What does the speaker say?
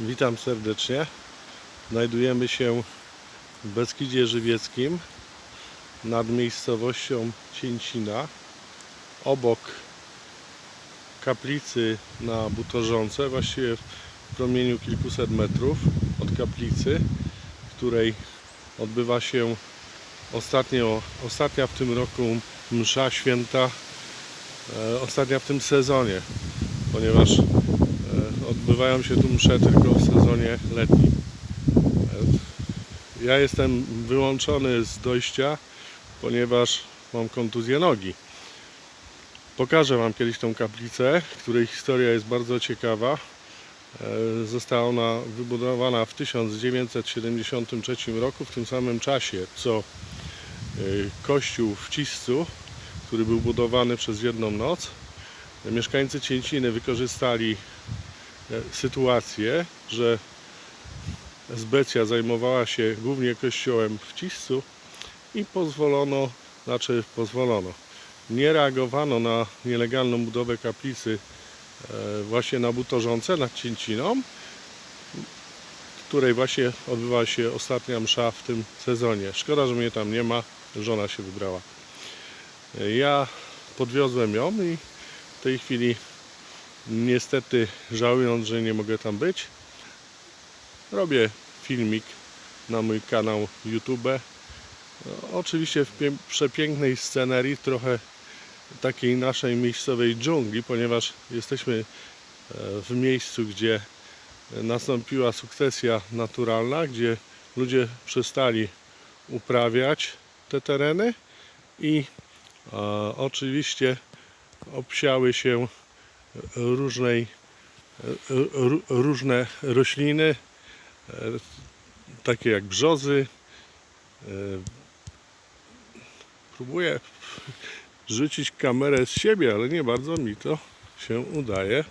Witam serdecznie. Znajdujemy się w Beskidzie Żywieckim nad miejscowością Cięcina obok kaplicy na Butorzące, właściwie w promieniu kilkuset metrów od kaplicy, w której odbywa się ostatnio, ostatnia w tym roku msza święta, e, ostatnia w tym sezonie, ponieważ odbywają się tu msze tylko w sezonie letnim. Ja jestem wyłączony z dojścia, ponieważ mam kontuzję nogi. Pokażę Wam kiedyś tą kaplicę, której historia jest bardzo ciekawa. E, Została ona wybudowana w 1973 roku, w tym samym czasie co e, kościół w Ciscu, który był budowany przez jedną noc. Mieszkańcy Cięciny wykorzystali sytuację, że Zbecja zajmowała się głównie kościołem w Ciscu i pozwolono, znaczy pozwolono, nie reagowano na nielegalną budowę kaplicy e, właśnie na Butorzące, nad Cięciną, której właśnie odbywa się ostatnia msza w tym sezonie. Szkoda, że mnie tam nie ma, żona się wybrała. E, Ja podwiozłem ją i w tej chwili niestety żałując, że nie mogę tam być, robię filmik na mój kanał YouTube. No, oczywiście w przepięknej scenerii, trochę takiej naszej miejscowej dżungli, ponieważ jesteśmy e, w miejscu, gdzie nastąpiła sukcesja naturalna, gdzie ludzie przestali uprawiać te tereny i e, oczywiście obsiały się różnej, różne rośliny, e, takie jak brzozy. E, Próbuję rzucić kamerę z siebie, ale nie bardzo mi to się udaje.